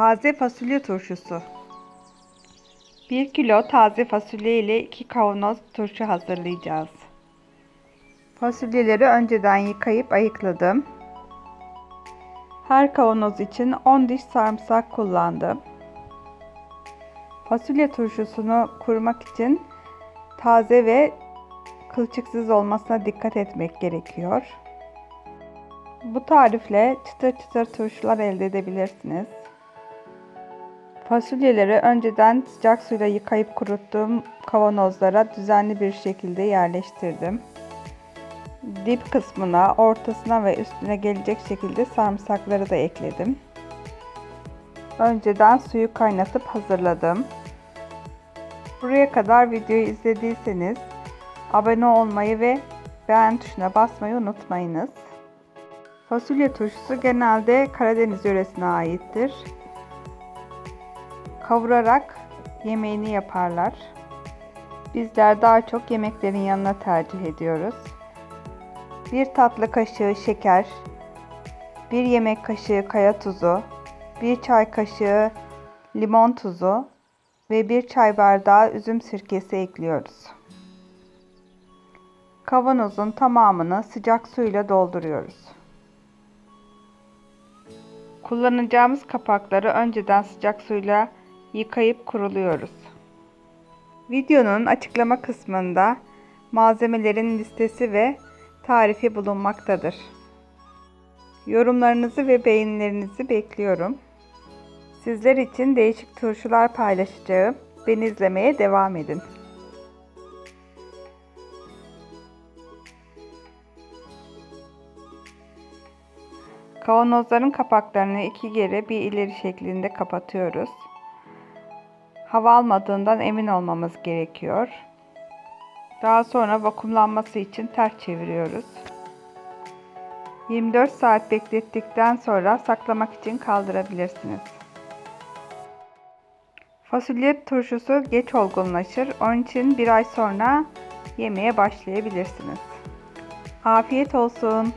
Taze fasulye turşusu. 1 kilo taze fasulye ile 2 kavanoz turşu hazırlayacağız. Fasulyeleri önceden yıkayıp ayıkladım. Her kavanoz için 10 diş sarımsak kullandım. Fasulye turşusunu kurmak için taze ve kılçıksız olmasına dikkat etmek gerekiyor. Bu tarifle çıtır çıtır turşular elde edebilirsiniz. Fasulyeleri önceden sıcak suyla yıkayıp kuruttuğum kavanozlara düzenli bir şekilde yerleştirdim. Dip kısmına, ortasına ve üstüne gelecek şekilde sarımsakları da ekledim. Önceden suyu kaynatıp hazırladım. Buraya kadar videoyu izlediyseniz abone olmayı ve beğen tuşuna basmayı unutmayınız. Fasulye turşusu genelde Karadeniz yöresine aittir. Kavurarak yemeğini yaparlar. Bizler daha çok yemeklerin yanına tercih ediyoruz. 1 tatlı kaşığı şeker, 1 yemek kaşığı kaya tuzu, 1 çay kaşığı limon tuzu ve 1 çay bardağı üzüm sirkesi ekliyoruz. Kavanozun tamamını sıcak suyla dolduruyoruz. Kullanacağımız kapakları önceden sıcak suyla yıkayıp kuruluyoruz. Videonun açıklama kısmında malzemelerin listesi ve tarifi bulunmaktadır. Yorumlarınızı ve beğenilerinizi bekliyorum. Sizler için değişik turşular paylaşacağım. Beni izlemeye devam edin. Kavanozların kapaklarını iki geri bir ileri şeklinde kapatıyoruz. Hava almadığından emin olmamız gerekiyor. Daha sonra vakumlanması için ters çeviriyoruz. 24 saat beklettikten sonra saklamak için kaldırabilirsiniz. Fasulye turşusu geç olgunlaşır. Onun için bir ay sonra yemeye başlayabilirsiniz. Afiyet olsun.